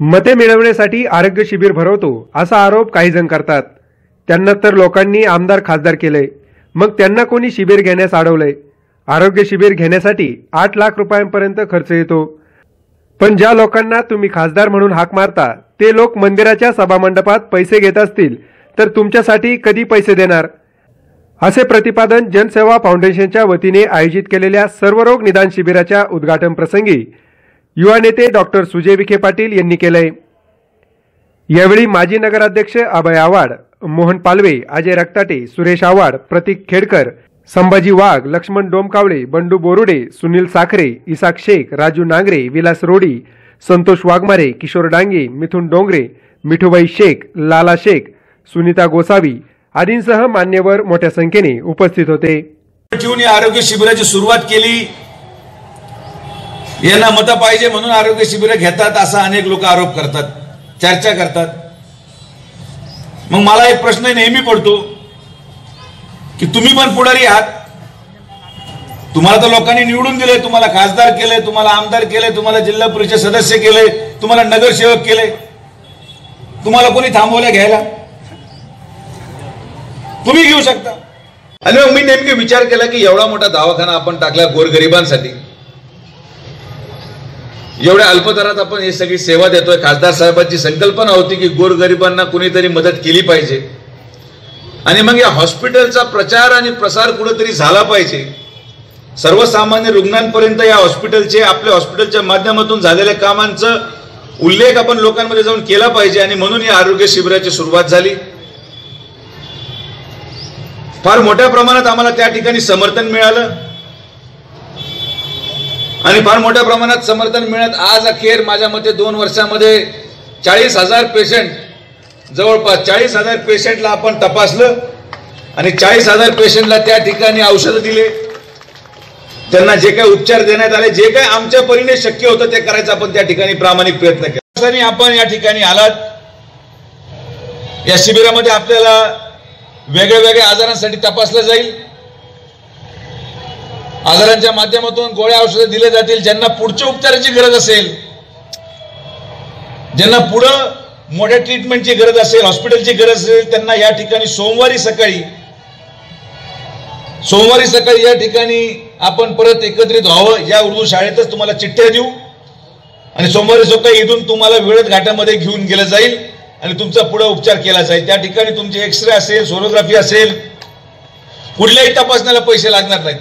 मते मिळवण्यासाठी आरोग्य शिबिर भरवतो असा आरोप काही जण करतात. त्यांना तर लोकांनी आमदार खासदार केले मग त्यांना कोणी शिबिर घेण्यास अडवलंय आरोग्य शिबिर घेण्यासाठी आठ लाख रुपयांपर्यंत खर्च येतो. पण ज्या लोकांना तुम्ही खासदार म्हणून हाक मारता ते लोक मंदिराच्या सभामंडपात पैसे घेत असतील तर तुमच्यासाठी कधी पैसे देणार? असे प्रतिपादन जनसेवा फाउंडेशनच्या वतीने आयोजित केलेल्या सर्वरोग निदान शिबिराच्या उद्घाटन प्रसंगी युवा नेते डॉक्टर सुजय विखे पाटील यांनी केलंय. यावेळी माजी नगराध्यक्ष अभय आव्हाड मोहन पालवे अजय रक्ताटे सुरेश आव्हाड प्रतीक खेडकर संभाजी वाघ लक्ष्मण डोमकावळे बंडू बोरुडे सुनील साखरे इसाक शेख राजू नांगरे विलास रोडी संतोष वाघमारे किशोर डांगे मिथुन डोंगरे मिठूबाई शेख लाला शेख सुनीता गोसावी आदींसह मान्यवर मोठ्या संख्येने उपस्थित होते. ठेवून या आरोग्य शिबिराची सुरुवात केली. यांना मतं पाहिजे म्हणून आरोग्य शिबिरं घेतात असा अनेक लोक आरोप करतात चर्चा करतात. मग मला एक प्रश्न नेहमी पडतो की तुम्ही पण पुढारी आहात. तुम्हाला तर लोकांनी निवडून दिले तुम्हाला खासदार केले तुम्हाला आमदार केले तुम्हाला जिल्हा परिषद सदस्य केले तुम्हाला नगरसेवक केले तुम्हाला कोणी थांबवलं घ्यायला? तुम्ही घेऊ शकता. आणि मग मी नेमके विचार केला की एवढा मोठा दवाखाना आपण टाकला गोरगरिबांसाठी. एवढ्या अल्पदरात आपण ही सगळी सेवा देतोय. खासदार साहेबांची संकल्पना होती की गोरगरिबांना कुणीतरी मदत केली पाहिजे. आणि मग या हॉस्पिटलचा प्रचार आणि प्रसार कुठेतरी झाला पाहिजे. सर्वसामान्य रुग्णांपर्यंत या हॉस्पिटलचे आपल्या हॉस्पिटलच्या माध्यमातून झालेल्या कामांचा उल्लेख आपण लोकांमध्ये जाऊन केला पाहिजे आणि म्हणून या आरोग्य शिबिराची सुरुवात झाली. फार मोठ्या प्रमाणात आम्हाला त्या ठिकाणी समर्थन मिळालं. आणि फार मोठ्या प्रमाणात समर्थन मिळत आज अखेर माझ्या मते दोन वर्षामध्ये चाळीस हजार पेशंट जवळपास चाळीस हजार पेशंटला आपण तपासलं आणि चाळीस हजार पेशंटला त्या ठिकाणी औषधं दिले. त्यांना जे काही उपचार देण्यात आले जे काही आमच्या परीने शक्य होतं ते करायचं आपण त्या ठिकाणी प्रामाणिक प्रयत्न केला. आपण या ठिकाणी आलात. या शिबिरामध्ये आपल्याला वेगळ्या वेगळ्या आजारांसाठी तपासलं जाईल. आजारांच्या माध्यमातून गोळ्या औषधं दिले जातील ज्यांना पुढच्या उपचाराची गरज असेल. ज्यांना पुढं मोठ्या ट्रीटमेंटची गरज असेल हॉस्पिटलची गरज असेल त्यांना या ठिकाणी सोमवारी सकाळी सोमवारी सकाळी या ठिकाणी आपण परत एकत्रित व्हावं. या उर्दू शाळेतच तुम्हाला चिठ्ठ्या देऊ. आणि सोमवारी सकाळी इथून तुम्हाला वेळत घाटामध्ये घेऊन गेलं जाईल आणि तुमचा पुढे उपचार केला जाईल. त्या ठिकाणी तुमचे एक्सरे असेल सोनोग्राफी असेल कुठल्याही तपासण्याला पैसे लागणार नाहीत.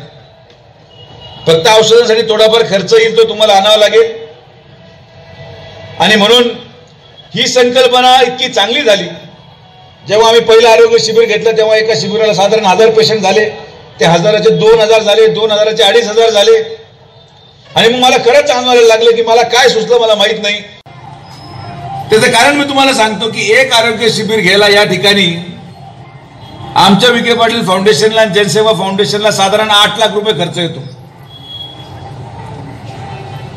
फक्त औषधांसाठी थोडाफार खर्च येईल तो तुम्हाला आणावा लागेल. आणि म्हणून ही संकल्पना इतकी चांगली झाली. जेव्हा आम्ही पहिलं आरोग्य शिबिर घेतलं तेव्हा एका शिबिराला साधारण हजार पेशंट झाले. ते हजाराचे दोन हजार झाले दोन हजाराचे अडीच हजार झाले. आणि मग मला खरंच जाणवायला लागलं की मला काय सुचलं मला माहीत नाही. त्याचं कारण मी तुम्हाला सांगतो की एक आरोग्य शिबिर घ्यायला या ठिकाणी आमच्या विखे पाटील फाउंडेशनला जनसेवा फाउंडेशनला साधारण आठ लाख रुपये खर्च येतो.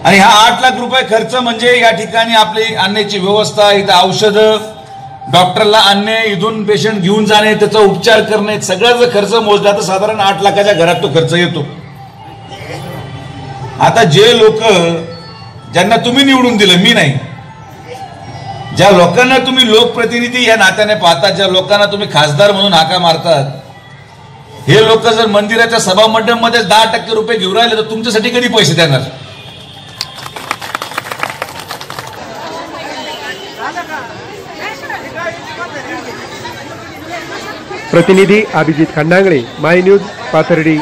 आणि हा आठ लाख रुपये खर्च म्हणजे या ठिकाणी आपली आणण्याची व्यवस्था इथं औषधं डॉक्टरला आणणे इथून पेशंट घेऊन जाणे त्याचा उपचार करणे सगळा जर खर्च मोजला तर साधारण आठ लाखाच्या घरात तो खर्च येतो. आता जे लोक ज्यांना तुम्ही निवडून दिलं मी नाही. ज्या लोकांना तुम्ही लोकप्रतिनिधी या नात्याने पाहतात ज्या लोकांना तुम्ही खासदार म्हणून हाका मारतात हे लोक जर मंदिराच्या सभामंडपमध्येच दहा टक्के रुपये घेऊन राहिले तर तुमच्यासाठी कधी पैसे देणार? प्रतिनिधी अभिजित खंडांगळे माय न्यूज पाथर्डी.